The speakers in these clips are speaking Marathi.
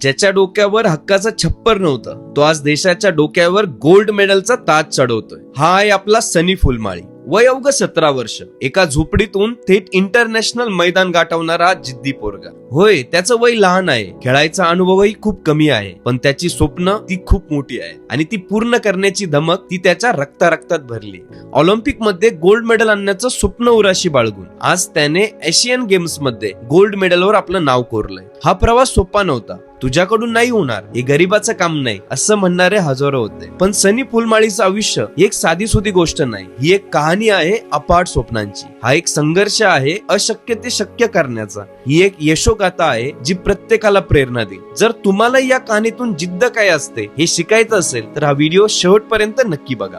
ज्याच्या डोक्यावर हक्काचं छप्पर नव्हतं तो आज देशाच्या डोक्यावर गोल्ड मेडलचा ताज चढवतोय. हा आहे आपला सनी फुलमाळी. वय अवघ सतरा वर्ष. एका झोपडीतून थेट इंटरनॅशनल मैदान गाठवणारा जिद्दी पोरगा. होय त्याचं वय लहान आहे. खेळायचा अनुभवही खूप कमी आहे पण त्याची स्वप्न ती खूप मोठी आहे. आणि ती पूर्ण करण्याची धमक ती त्याच्या रक्ता रक्तात भरली. ऑलिम्पिकमध्ये गोल्ड मेडल आणण्याचं स्वप्न उराशी बाळगून आज त्याने एशियन गेम्समध्ये गोल्ड मेडलवर आपलं नाव कोरलंय. हा प्रवास सोपा नव्हता तुझ्याकडून नाही होणार हे गरीबाचं काम नाही असं म्हणणारे हजारो होते. पण सनी फुलमाळीचं आयुष्य ही एक साधी सुधी गोष्ट नाही ही एक कहाणी आहे अपाट स्वप्नांची. हा एक संघर्ष आहे अशक्य ते शक्य करण्याचा. ही एक यशोगाथा आहे जी प्रत्येकाला प्रेरणा देईल. जर तुम्हाला या कहाणीतून जिद्द काय असते हे शिकायचं असेल तर हा व्हिडिओ शेवटपर्यंत नक्की बघा.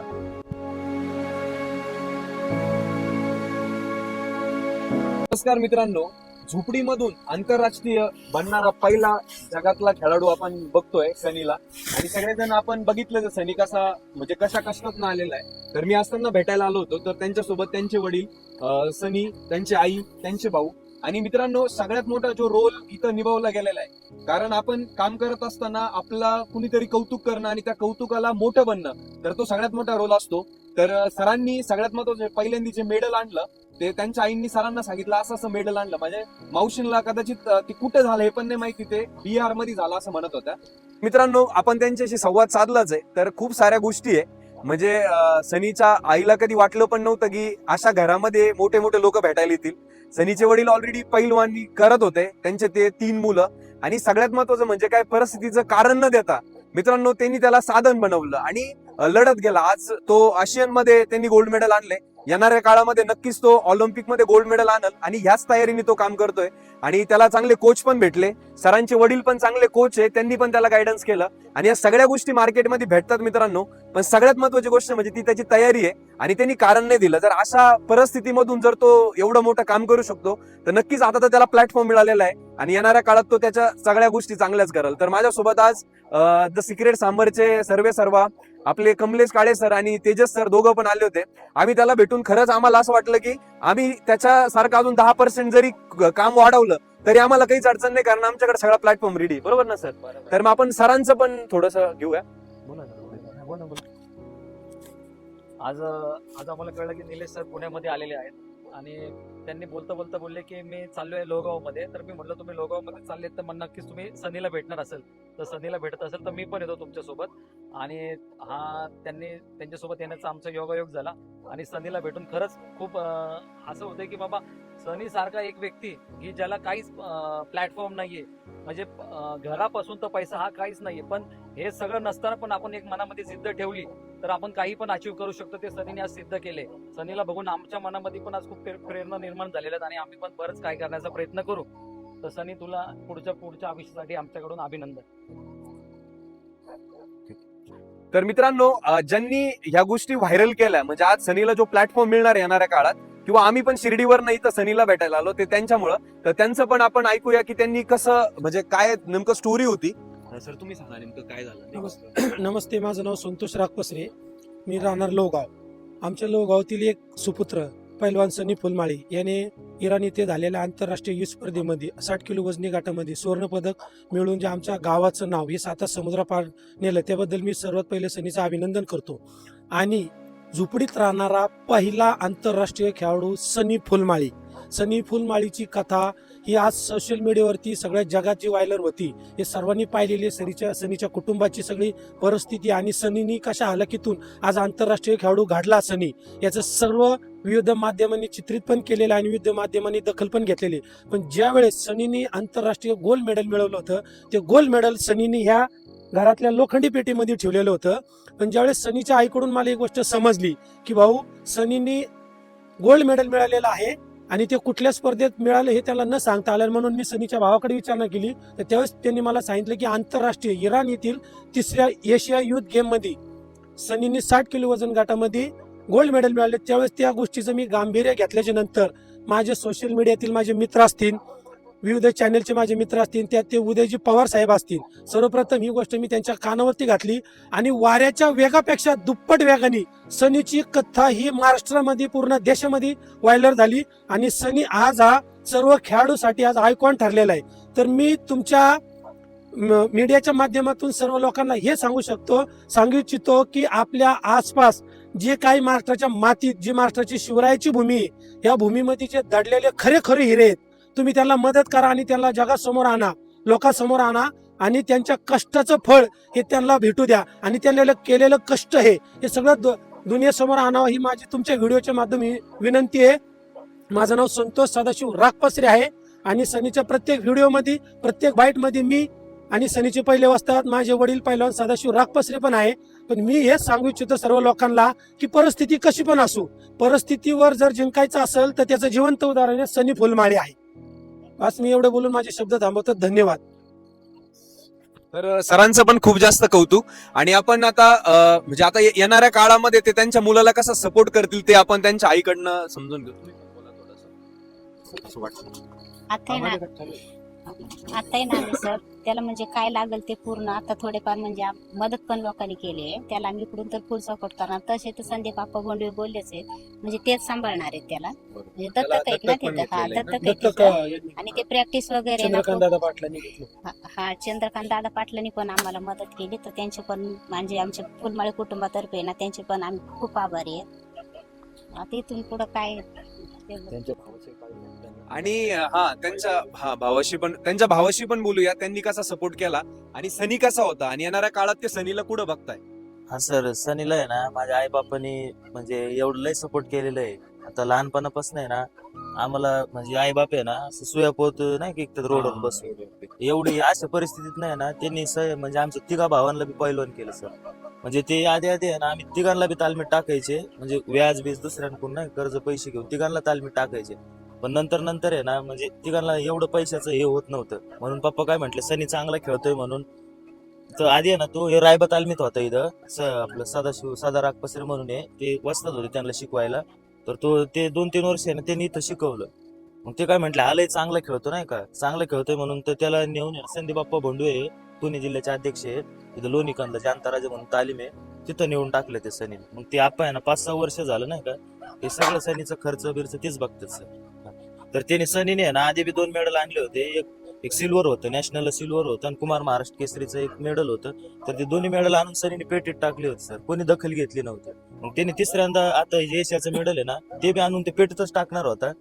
नमस्कार मित्रांनो. झोपडीमधून आंतरराष्ट्रीय बनणारा पहिला जगातला खेळाडू आपण बघतोय सनीला. आणि सगळेजण आपण बघितलं तर सनी कसा म्हणजे कशा कष्टातून आलेला आहे. तर मी असताना भेटायला आलो होतो तर त्यांच्यासोबत त्यांचे वडील अं, सनी त्यांची आई त्यांचे भाऊ. आणि मित्रांनो सगळ्यात मोठा जो रोल इथं निभावला गेलेला आहे. कारण आपण काम करत असताना आपला कुणीतरी कौतुक करणं आणि त्या कौतुकाला मोठं बनणं तर तो सगळ्यात मोठा रोल असतो. तर अं, सरांनी सगळ्यात महत्वाचं पहिल्यांदा जे मेडल आणलं ते त्यांच्या आईंनी सरांना सांगितलं असं असं मेडल आणलं. म्हणजे मावशींना कदाचित ते कुठे झालं हे पण नाही माहिती ते बिहारमध्ये झालं असं म्हणत होत्या. मित्रांनो आपण त्यांच्याशी संवाद साधलाच आहे तर खूप साऱ्या गोष्टी आहे. म्हणजे सनीच्या आईला कधी वाटलं पण नव्हतं की अशा घरामध्ये मोठे मोठे लोक भेटायला येतील. सनीचे वडील ऑलरेडी पैलवानी करत होते त्यांचे ते तीन मुलं. आणि सगळ्यात महत्वाचं म्हणजे काय परिस्थितीचं कारण न देता मित्रांनो त्यांनी त्याला साधन बनवलं. आणि लढत गेला. आज तो आशियनमध्ये त्यांनी गोल्ड मेडल आणले. येणाऱ्या काळामध्ये नक्कीच तो ऑलिम्पिकमध्ये गोल्ड मेडल आणल आणि ह्याच तयारीने तो काम करतोय. आणि त्याला चांगले कोच पण भेटले. सरांचे वडील पण चांगले कोच आहे. त्यांनी पण त्याला गायडन्स केलं. आणि या सगळ्या गोष्टी मार्केटमध्ये भेटतात मित्रांनो. पण सगळ्यात महत्वाची गोष्ट म्हणजे ती त्याची तयारी आहे. आणि त्यांनी कारण नाही दिलं. जर अशा परिस्थितीमधून जर तो एवढं मोठं काम करू शकतो तर नक्कीच आता तर त्याला प्लॅटफॉर्म मिळालेला आहे. आणि येणाऱ्या काळात तो त्याच्या सगळ्या गोष्टी चांगल्याच करेल. तर माझ्यासोबत आज द सिक्रेट सांबरचे सर्वे सर्वा आपले कमलेश काळे सर आणि तेजस सर दोघं पण आले होते. आम्ही त्याला भेटून खरंच आम्हाला असं वाटलं की आम्ही त्याच्यासारखं अजून दहा पर्सेंट जरी काम वाढवलं तरी आम्हाला काहीच अडचण नाही कारण आमच्याकडे सगळा प्लॅटफॉर्म रेडी बरोबर ना सर? तर मग आपण सरांचं पण थोडस घेऊया. आज आज आम्हाला कळलं की निलेश सर पुण्यामध्ये आलेले आहेत. आणि त्यांनी बोलता बोलता बोलले की मी चाललोय लोगावमध्ये तर मी म्हटलं तुम्ही लोगावमध्ये चालले तर मग नक्कीच तुम्ही सनीला भेटणार असेल. तर सनीला भेटत असेल तर मी पण येतो तुमच्यासोबत. आणि हा त्यांनी त्यांच्यासोबत येण्याचा आमचा योगायोग झाला. आणि सनीला भेटून खरंच खूप असं होतं की बाबा सनी सारखा एक व्यक्ती की ज्याला काहीच प्लॅटफॉर्म नाहीये. म्हणजे घरापासून तर पैसा हा काहीच नाहीये. पण हे सगळं नसताना पण आपण एक मनामध्ये जिद्द ठेवली. तर आपण काही पण अचीव करू शकतो ते सनीने आज सिद्ध केले. सनीला बघून आमच्या मनामध्ये पण आज खूप प्रेरणा निर्माण झालेल्या आहेत आणि आम्ही पण बरंच काय करण्याचा प्रयत्न करू. तर सनी तुला पुढच्या पुढच्या आयुष्यासाठी आमच्याकडून अभिनंदन. तर मित्रांनो ज्यांनी ह्या गोष्टी व्हायरल केल्या म्हणजे आज सनीला जो प्लॅटफॉर्म मिळणार येणाऱ्या काळात किंवा आम्ही पण शिर्डीवर नाही तर सनीला भेटायला आलो ते त्यांच्यामुळं. तर त्यांचं पण आपण ऐकूया की त्यांनी कसं म्हणजे काय नेमकं स्टोरी होती. सर तुम्ही सांगा नेमकं काय झालं नमस्ते. माझं नाव संतोष रागपसरे. मी राहणार लोहगाव. आमच्या लोहगावातील एक सुपुत्र पैलवान सनी फुलमाळी याने इराण येथे झालेल्या आंतरराष्ट्रीय युद्ध स्पर्धेमध्ये साठ किलो वजनी गाठामध्ये सुवर्णपदक मिळवून जे आमच्या गावाचं नाव हे साता समुद्रापार नेलं. त्याबद्दल मी सर्वात पहिले सनीचं अभिनंदन करतो. आणि झुपडीत राहणारा पहिला आंतरराष्ट्रीय खेळाडू सनी फुलमाळी. सनी फुलमाळीची कथा ही आज सोशल मीडियावरती सगळ्या जगात जी व्हायरल होती. हे सर्वांनी पाहिलेली सनीच्या सनीच्या कुटुंबाची सगळी परिस्थिती आणि सनीनी कशा हलाखीतून आज आंतरराष्ट्रीय खेळाडू घडला सनी. याचं सर्व विविध माध्यमांनी चित्रित पण केलेलं आहे आणि विविध माध्यमांनी दखल पण घेतलेली पण ज्यावेळेस सनीनी आंतरराष्ट्रीय गोल्ड मेडल मिळवलं होतं ते गोल्ड मेडल सनीनी ह्या घरातल्या लोखंडी पेटीमध्ये ठेवलेलं होतं. पण ज्यावेळेस सनीच्या आईकडून मला एक गोष्ट समजली की भाऊ सनीनी गोल्ड मेडल मिळालेलं आहे. आणि ते कुठल्या स्पर्धेत मिळालं हे त्याला न सांगता आलं म्हणून मी सनीच्या भावाकडे विचारणा केली. तर त्यावेळेस त्यांनी मला सांगितलं की आंतरराष्ट्रीय इराण येथील तिसऱ्या एशिया युथ गेममध्ये सनीने साठ किलो वजन गाठामध्ये गोल्ड मेडल मिळाले. त्यावेळेस त्या गोष्टीचं मी गांभीर्य घेतल्याच्या नंतर माझे सोशल मीडियातील माझे मित्र असतील विविध चॅनलचे माझे मित्र असतील त्यात ते उदयजी पवार साहेब असतील. सर्वप्रथम ही गोष्ट मी त्यांच्या कानावरती घातली आणि वाऱ्याच्या वेगापेक्षा दुप्पट वेगाने सनीची कथा ही महाराष्ट्रामध्ये पूर्ण देशामध्ये व्हायरल झाली आणि सनी आज हा सर्व खेळाडूसाठी आज आयकॉन ठरलेला आहे. तर मी तुमच्या म- मीडियाच्या माध्यमातून सर्व लोकांना हे सांगू शकतो सांगू इच्छितो की आपल्या आसपास जे काही महाराष्ट्राच्या मातीत जी महाराष्ट्राची शिवरायाची भूमी या भूमीमध्ये जे दडलेले खरे खरे हिरे आहेत तुम्ही त्यांना मदत करा आणि त्यांना जगासमोर आणा लोकांसमोर आणा आणि त्यांच्या कष्टाचं फळ हे त्यांना भेटू द्या. आणि त्यांना केलेलं कष्ट हे हे सगळं दु- दुनियेसमोर आणावं ही माझी तुमच्या व्हिडिओच्या माध्यम विनंती आहे. माझं नाव संतोष सदाशिव रागपसरे आहे आणि सनीच्या प्रत्येक व्हिडिओमध्ये प्रत्येक बाईटमध्ये मी आणि सनीचे पहिले वाजतात माझे वडील पहिलवान सदाशिव रागपसरे पण आहे. पण मी हेच सांगू इच्छितो सर्व लोकांना की परिस्थिती कशी पण असू परिस्थितीवर जर जिंकायचं असेल तर त्याचं जिवंत उदाहरण सनी फुलमाळी आहे. बस मी एवढं बोलून माझे शब्द थांबवतो धन्यवाद. तर सरांचं पण खूप जास्त कौतुक. आणि आपण आता म्हणजे आता ये- येणाऱ्या काळामध्ये ते त्यांच्या मुलाला कसा सपोर्ट करतील ते आपण त्यांच्या आईकडनं समजून घेऊ. आता आहे ना सर त्याला म्हणजे काय लागेल ते पूर्ण आता थोडेफार म्हणजे मदत पण लोकांनी केली आहे. त्याला आम्ही इकडून तर फुल सपोर्ट करणार. तसे तर संदीप बाप्पा गोंडवे बोललेच आहेत. म्हणजे तेच सांभाळणार आहेत त्याला. म्हणजे दत्तक आहेत ना तिथं हा. दत्तक आहेत तिथं. आणि ते प्रॅक्टिस वगैरे ना हा- हा चंद्रकांत दादा पाटलांनी पण आम्हाला मदत केली. तर त्यांचे पण म्हणजे आमच्या फुलमाळे कुटुंबातर्फे ना त्यांचे पण आम्ही खूप आभारी आहेत आता इथून पुढं काय ते- आणि हा त्यांच्या हा भावाशी पण त्यांच्या भावाशी पण बोलूया. त्यांनी कसा सपोर्ट केला आणि सनी कसा होता? आणि येणाऱ्या काळात ते सनीला कुठं बघताय? हा सर सनीला आहे ना माझ्या आई बापानी म्हणजे एवढं लय सपोर्ट केलेलं आहे. आता लहानपणापासून आहे ना आम्हाला म्हणजे आई बाप आहे ना असं सुया पोत नाही की एकतर रोडवर बसून. एवढी अशा परिस्थितीत नाही ना त्यांनी स म्हणजे आमच्या तिघा भावांना बी पहिलवान केलं सर. म्हणजे ते आधी आधी आहे ना आम्ही तिघांना बी तालमीत टाकायचे. म्हणजे व्याज बीज दुसऱ्यांकडून नाही कर्ज पैसे घेऊन तिघांना तालमीत टाकायचे. पण नंतर नंतर आहे ना म्हणजे तिघांना एवढं पैशाचं हे होत नव्हतं. म्हणून पप्पा काय म्हटलं सनी चांगला खेळतोय म्हणून. तर आधी आहे ना तो हे रायबा तालमीत होता इथं. स आपलं सदाशिव सदा रागपसरे म्हणून आहे. ते वसतात होते त्यांना शिकवायला. तर तो ते दोन तीन वर्ष आहे ना त्यांनी इथं शिकवलं. मग ते काय म्हटलं आलंय चांगला खेळतो नाही का? चांगलं खेळतोय म्हणून तर त्याला नेऊन संदीप बाप्पा भोंडवे पुणे जिल्ह्याचे अध्यक्ष आहेत तिथं लोणी कांदा म्हणून तालीम आहे. तिथं नेऊन टाकलं ते सनी. मग ते आपण आहे ना पाच सहा वर्ष झालं नाही का? हे सगळं सनीचं खर्च बिर्च तेच बघतात सर. तर त्याने सनीने ना आधी बी दोन मेडल आणले होते. एक एक सिल्वर होतं नॅशनल सिल्वर होतं आणि कुमार महाराष्ट्र केसरीचं एक मेडल होतं. तर ते दोन्ही मेडल आणून सनीने पेटीत टाकले होते सर कोणी दखल घेतली नव्हती. मग त्याने तिसऱ्यांदा आता एशियाचं मेडल आहे ना ते बी आणून ते पेटीतच टाकणार होता.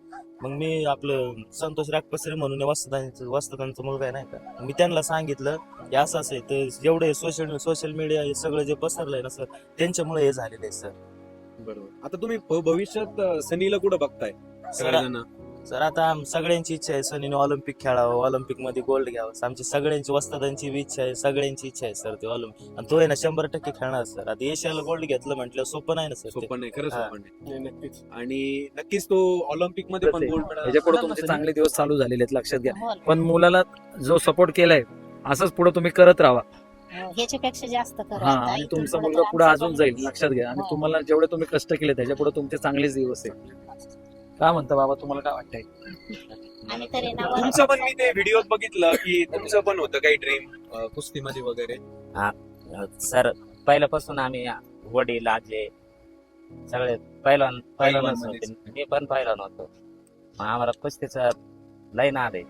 मग मी आपलं संतोष रागपसरे म्हणून वस्तादांचं वस्तादांचा मुलगा आहे नाही का? मी त्यांना सांगितलं की असं असं आहे तर जेवढे सोशल सोशल मीडिया हे सगळं जे पसरलंय ना सर त्यांच्यामुळे हे झालेलं आहे सर बरोबर. आता तुम्ही भविष्यात सनीला कुठं बघताय? सगळेजण? सर आता आम- सगळ्यांची इच्छा आहे सनीने ऑलिम्पिक खेळावं ऑलिम्पिकमध्ये गोल्ड घ्यावं आमची सगळ्यांची वस्तादांची बी इच्छा आहे सगळ्यांची इच्छा आहे सर ते ऑलिम्पिक. आणि तो आहे ना शंभर टक्के खेळणार सर. आता एशियाला गोल्ड घेतलं म्हटलं सोपं नाही ना सर. सोपं नाही खरंच हा. सोपं नाही. आणि नक्कीच तो ऑलिम्पिकमध्ये पण गोल्ड मेडल पुढे तुमचे चांगले दिवस चालू झालेले आहेत लक्षात घ्या. हो. पण मुलाला जो सपोर्ट केलाय असंच पुढे तुम्ही करत राहा. हो, ह्याच्यापेक्षा जास्त करा. आता. आणि इथून तुमचा पुढं मुलगा तर पुढे आमचं अजून जाईल लक्षात घ्या. आणि हो. तुम्हाला जेवढे तुम्ही कष्ट केले त्याच्या पुढे तुमचे चांगलेच दिवस आहे काय म्हणता बाबा तुम्हाला काय वाटतंय? तरी ना तुमचं पण मी ते व्हिडिओ बघितलं की तुमचं पण होतं काही ड्रीम कुस्तीमध्ये वगैरे. सर पहिल्यापासून आम्ही वडील आजे सगळे पहिलवान पहिलवानच पहिलवानमध्येच. होते मी पण पहिलवान होतो. मग आम्हाला कुस्तीचा लय नाद आहे.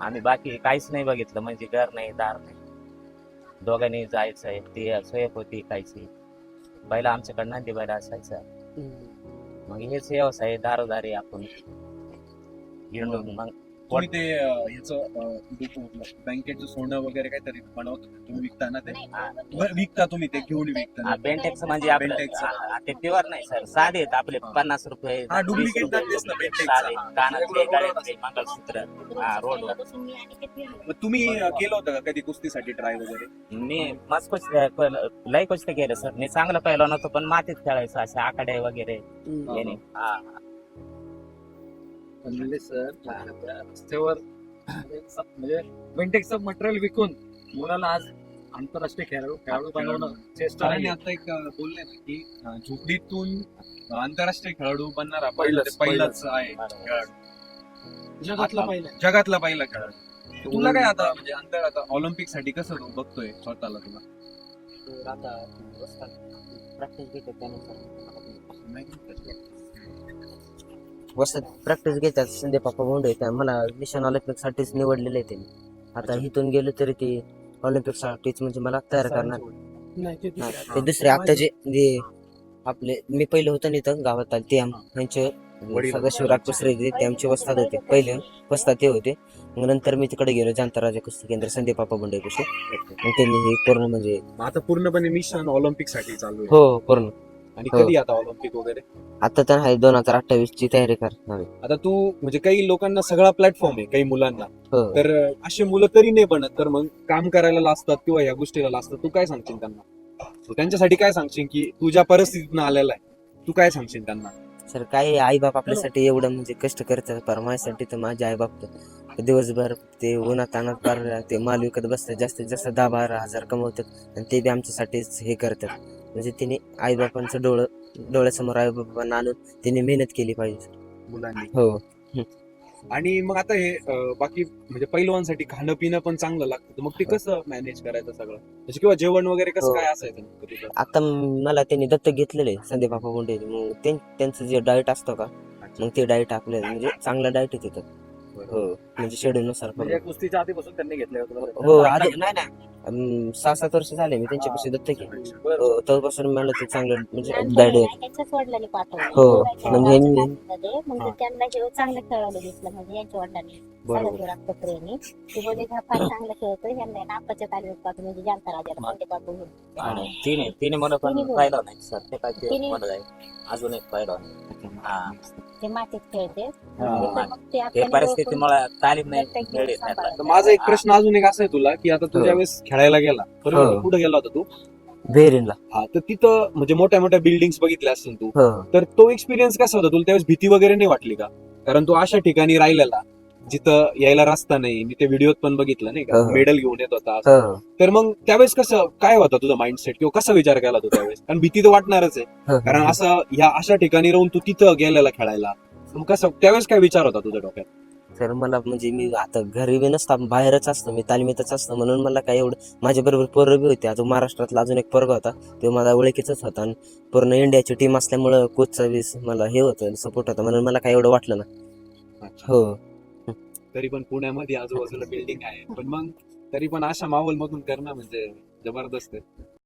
आम्ही बाकी काहीच नाही बघितलं म्हणजे घर नाही दार नाही. दोघांनी जायचं आहे ती सोयक होती खायची. पहिला आमच्याकडे नंदी बैल असायचा. मग हेच व्यवसाय दारोदारी आपण हिंडून मग तुम्ही ते अं, याचं बँकेचं सोनं वगैरे काहीतरी बनवता तुम्ही विकता ना ते बरं, विकता तुम्ही ते घेऊन विकता बेंटेक्स म्हणजे आपलं Bentex. ते प्युअर नाही सर साधे आहेत आपले पन्नास रुपये हा, वीस duplicate रुपये. तेच ना, Bentex. साधे कानातले गळ्यातले मंगळसूत्र हा, रोडवर. मग तुम्ही अं, केलं होतं का कधी कुस्तीसाठी ट्राय वगैरे मी मस्त कुस्त्या पहिलं- लय कुस्त्या केलं सर मी चांगलं पहिला नव्हतं पण मातीत खेळायचो असे आकडे वगैरे याने. हा म्हणजे सर रस्त्यावर म्हणजे बेंटेक्सचं मटेरियल विकून मुलाला आज आंतरराष्ट्रीय खेळाडू खेळाडू बनवणं चेष्टा सरांनी नाही आता एक बोलले ना की झोपडीतून आंतरराष्ट्रीय खेळाडू बनणारा पहिलाच- पहिलाच आहे. खेळाडू. जगातला पहिला. जगातला पहिला खेळाडू. तुला काय आता म्हणजे अंतर आता ऑलिम्पिकसाठी कसं तू बघतोय स्वतःला तुला? वसत प्रॅक्टिस घेतात. संदीप बाप्पा बोंडे त्या मला मिशन ऑलिम्पिक साठीच निवडलेले त्यांनी. आता इथून गेलो तरी ते ऑलिम्पिक साठीच म्हणजे मला तयार करणार. नाही ते दुसरे ते दुसरे आत्ताचे जे आपले मी पहिले होतो ना इथं गावात आले ते आम- यांचे. सदाशिव राजपसरे होते ते आमचे वस्ताद होते. पहिले वस्ताद ते होते. मग नंतर मी तिकडे गेलो जांताराजा कुस्ती केंद्र संदीप बापा बंडे कुस्ती. मग त्यांनी हे पूर्ण म्हणजे मग आता पूर्णपणे मिशन ऑलिम्पिकसाठी चालू आहे. हो पूर्ण. आणि हो. कधी आता ऑलिम्पिक वगैरे? आता तर आहे दोन हजार अठ्ठावीस ची तयारी करणार आहे. आता तू म्हणजे काही लोकांना सगळा प्लॅटफॉर्म आहे काही मुलांना. हो. तर अं, असे मुलं तरी नाही बनत तर मग काम करायला लाजतात किंवा या गोष्टीला लाजतात तू काय सांगशील त्यांना? तू त्यांच्यासाठी काय सांगशील की तू ज्या परिस्थितीतून आलेला आहे तू काय सांगशील त्यांना? सर काही आई बाप आपल्यासाठी एवढं म्हणजे कष्ट करतात पर माझ्यासाठी तर माझे आई बाप तर दिवसभर ते उन्हात तानात पार ते माल विकत बसतात जास्तीत जास्त दहा बारा हजार कमवतात आणि ते बी आमच्यासाठीच हे करतात. म्हणजे तिने आई बापांचं डोळं डोळ्यासमोर आई बापांना आणून तिने मेहनत केली पाहिजे. मुलांनी. हो. आणि मग आता हे अं, बाकी म्हणजे पैलवानसाठी खाणं पिणं पण चांगलं लागतं. तर मग ते कसं मॅनेज करायचं सगळं? म्हणजे किंवा जेवण वगैरे कसं हो. काय असायचं नेमकं? आता मला त्यांनी दत्तक घेतलेले संदीप बापा बोंडे मग त्यां- त्यांचं जे डाएट असतं का मग ते डाएट आपल्याला म्हणजे चांगलं डाएट आहे तिथं. हो म्हणजे शेड्यूल नुसार म्हणजे कुस्तीच्या आधीपासून त्यांनी घेतले होते हो आधी नाही नाही. सहा सात वर्ष झाले मी त्यांच्यापासून दत्तक आहे. तेव्हापासून मला ते चांगलं म्हणजे डाएट त्यांच्याच वडिलांनी पाठवलं. हो, त्यांच्या म्हणजे मी- मध्ये मग. त्यांना हे चांगलं खेळायला दिसलं म्हणजे यांच्या वडिलांनी. बरोबर. सगळ्या राष्ट्रपती यांनी ते बोलले हा फार चांगलं खेळतोय ह्यांना ना आपाच्या तालमीत पाठवून म्हणजे राजाला पाठवून आणि तिने तिने मला पण. पाहिलं नाही सर. ते काय ते आहे. अजून एक पाहिलं हा. ते मातीत खेळते हा. तालीम नाही. तर माझा एक प्रश्न अजून एक असा आहे तुला की आता तू हो. ज्यावेळेस खेळायला गेला बरोबर हो. कुठे गेला होता तू बेरीनला हा तर तिथं म्हणजे मोठ्या मोठ्या बिल्डिंग्स बघितल्या असतील तू हो तर तो एक्सपिरियन्स कसा होता तुला त्यावेळेस भीती वगैरे नाही वाटली का कारण तू अशा ठिकाणी राहिलेला जिथं यायला रस्ता नाही मी ते व्हिडिओत पण बघितलं नाही का? हो. मेडल घेऊन येत होता. हो तर मग त्यावेळेस कसं काय होता तुझा माइंडसेट किंवा कसा विचार केला तू त्यावेळेस? कारण भीती तर वाटणारच आहे. कारण असं ह्या अशा ठिकाणी राहून तू तिथं गेलेला खेळायला. मग कसं त्यावेळेस काय विचार होता तुझ्या डोक्यात? तर मला म्हणजे मी आता घरी बी नसता बाहेरच असतो मी तालमीतच असतो. म्हणून मला काय एवढं माझ्या बरोबर पोरं बी होते. अजून महाराष्ट्रातला अजून एक पोरगा होता. तो माझा ओळखीचाच होता. आणि पूर्ण इंडियाची टीम असल्यामुळं कोचचा वीस मला हे होतं सपोर्ट होता. म्हणून मला काय एवढं वाटलं ना हो. तरी पण पुण्यामध्ये आजूबाजूला बिल्डिंग आहे. पण मग तरी पण अशा माहोल मधून करणं म्हणजे जबरदस्त आहे.